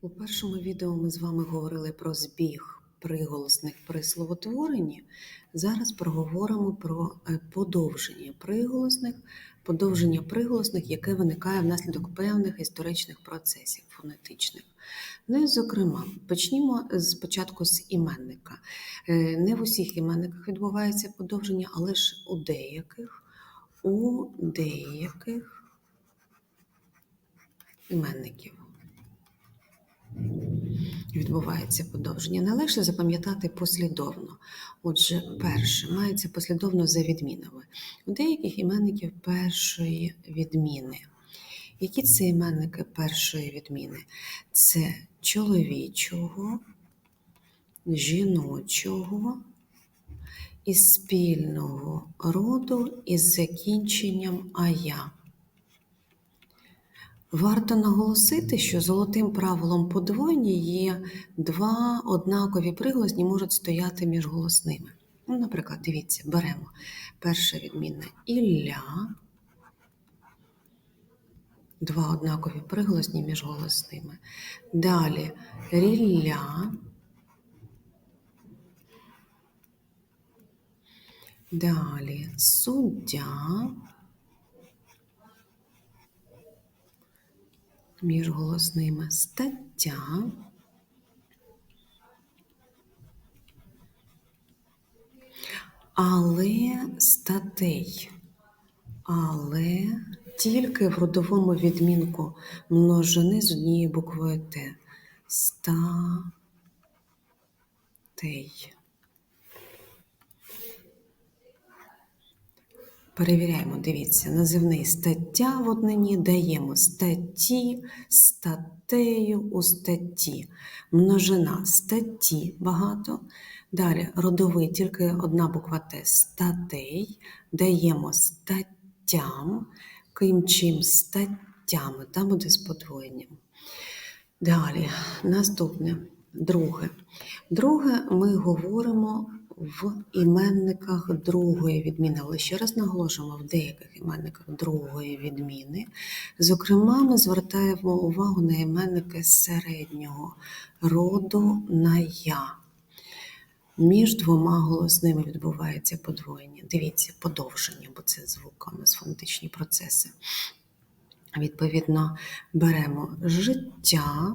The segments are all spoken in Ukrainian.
У першому відео ми з вами говорили про збіг приголосних при словотворенні. Зараз проговоримо про е, подовження приголосних, подовження приголосних, яке виникає внаслідок певних історичних процесів фонетичних. Ну і, зокрема, почнімо спочатку з іменника. Е, Не в усіх іменниках відбувається подовження, але ж у деяких, у деяких іменників відбувається подовження. Найлегше запам'ятати послідовно. Отже, перше мається послідовно за відмінами. У деяких іменників першої відміни. Які це іменники першої відміни? Це чоловічого, жіночого і спільного роду із закінченням ая. Варто наголосити, що золотим правилом подвоєння є два однакові приголосні можуть стояти між голосними. Ну, наприклад, дивіться, беремо перша відмінна Ілля, два однакові приголосні між голосними. Далі рілля. Далі суддя. Між голосними стаття. Але статей, але тільки в родовому відмінку множини з однією буквою Т. Статей. Перевіряємо, дивіться, називний стаття в однині даємо статті, статтею у статті. Множина статті багато. Далі родовий тільки одна буква Т статей. Даємо статтям, крім чим статтями, там буде з подвоєнням. Далі, наступне, друге. Друге, ми говоримо в іменниках другої відміни, але ще раз наголошуємо, в деяких іменниках другої відміни. Зокрема, ми звертаємо увагу на іменники середнього роду на я. Між двома голосними відбувається подвоєння. Дивіться, подовження, бо це звук, у нас фонетичні процеси. Відповідно, беремо життя.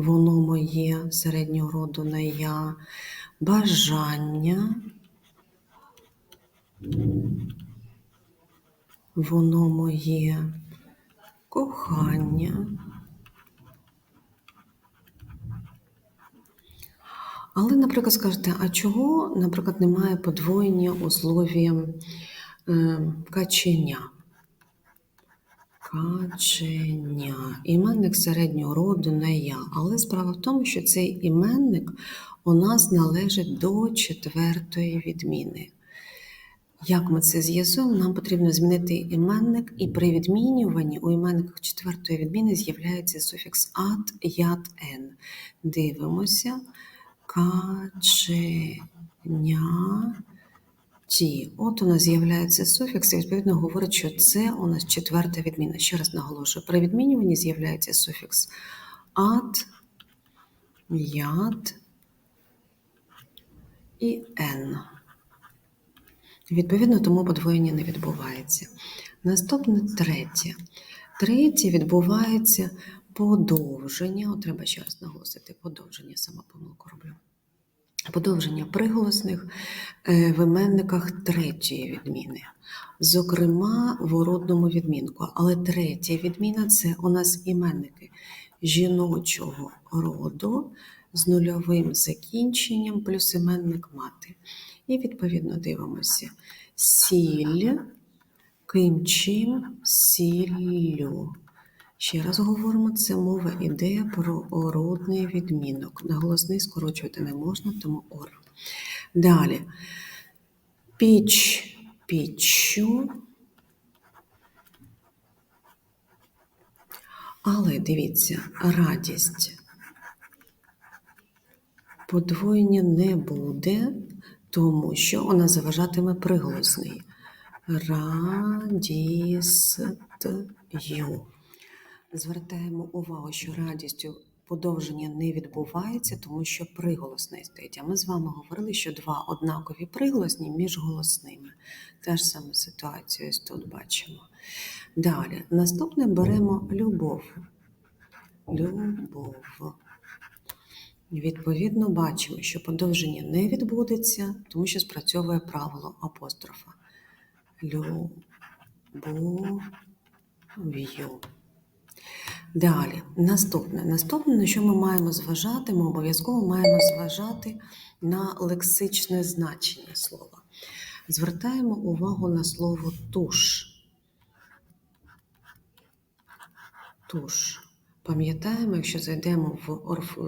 Воно моє середнього роду на я, бажання. Воно моє кохання. Але, наприклад, скажете, а чого, наприклад, немає подвоєння у слові е, каченя? Каченя. Іменник середнього роду не я. Але справа в тому, що цей іменник у нас належить до четвертої відміни. Як ми це з'ясуємо, нам потрібно змінити іменник, і при відмінюванні у іменниках четвертої відміни з'являється суфікс ат, ят, ен. Дивимося. Каченя. Ті. От у нас з'являється суфікс, і відповідно говорить, що це у нас четверта відміна. Ще раз наголошую, при відмінюванні з'являється суфікс ат, яд і ен. Відповідно, тому подвоєння не відбувається. Наступне третє. Третє відбувається подовження. От треба ще раз наголосити подовження, сама помилку роблю. Подовження приголосних е, в іменниках третьої відміни, зокрема в уродному відмінку. Але третя відміна це у нас іменники жіночого роду з нульовим закінченням плюс іменник мати. І відповідно дивимося сіль, ким чим сіллю. Ще раз говоримо, це мова іде про орудний відмінок. Наголосний скорочувати не можна, тому ор. Далі. Піч, піччю. Але дивіться, радість. Подвоєння не буде, тому що вона заважатиме приголосний. Радістю. Звертаємо увагу, що радістю подовження не відбувається, тому що приголосний стоїть. А ми з вами говорили, що два однакові приголосні між голосними. Та ж сама ситуація тут бачимо. Далі, наступне беремо любов. Любов. Відповідно, бачимо, що подовження не відбудеться, тому що спрацьовує правило апострофа. Любов'ю. Далі, наступне. Наступне, на що ми маємо зважати, ми обов'язково маємо зважати на лексичне значення слова. Звертаємо увагу на слово туш. Туш. Пам'ятаємо, якщо зайдемо в орф... е,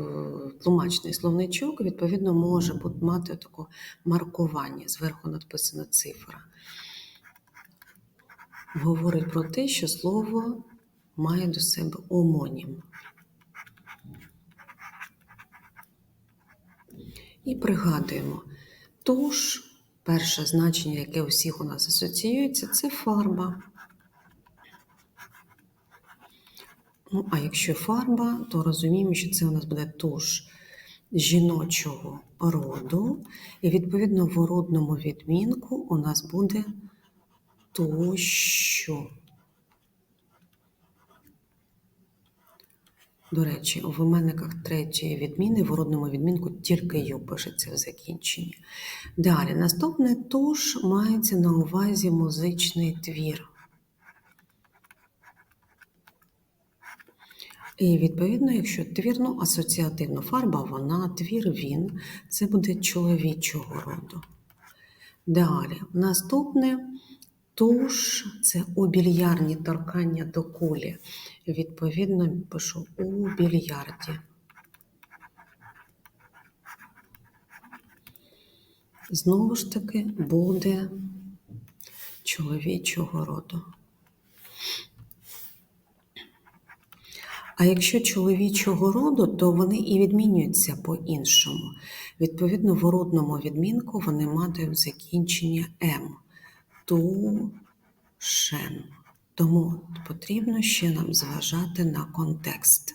тлумачний словничок, відповідно може мати таке маркування, зверху надписана цифра. Говорить про те, що слово має до себе омонім. І пригадуємо, туш, перше значення, яке у всіх у нас асоціюється, це фарба. Ну, а якщо фарба, то розуміємо, що це у нас буде туш жіночого роду, і відповідно в родному відмінку у нас буде тощо. До речі, в іменниках третьої відміни в родному відмінку тільки ю пишеться в закінченні. Далі, наступне туш мається на увазі музичний твір. І відповідно, якщо твірно асоціативна фарба, вона, твір, він, це буде чоловічого роду. Далі, наступне туш це у більярдні торкання до кулі. Відповідно, пишу у більярді. Знову ж таки буде чоловічого роду. А якщо чоловічого роду, то вони і відмінюються по-іншому. Відповідно, в родному відмінку вони матимуть закінчення М. Тушем. Тому потрібно ще нам зважати на контекст.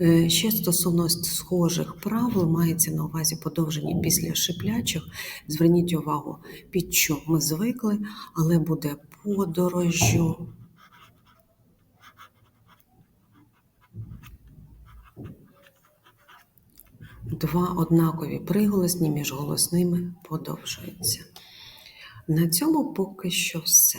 Е, Ще стосовно схожих правил мається на увазі подовження після шиплячих. Зверніть увагу, під що ми звикли, але буде подорожжю. Два однакові приголосні між голосними подовжуються. На цьому поки що все.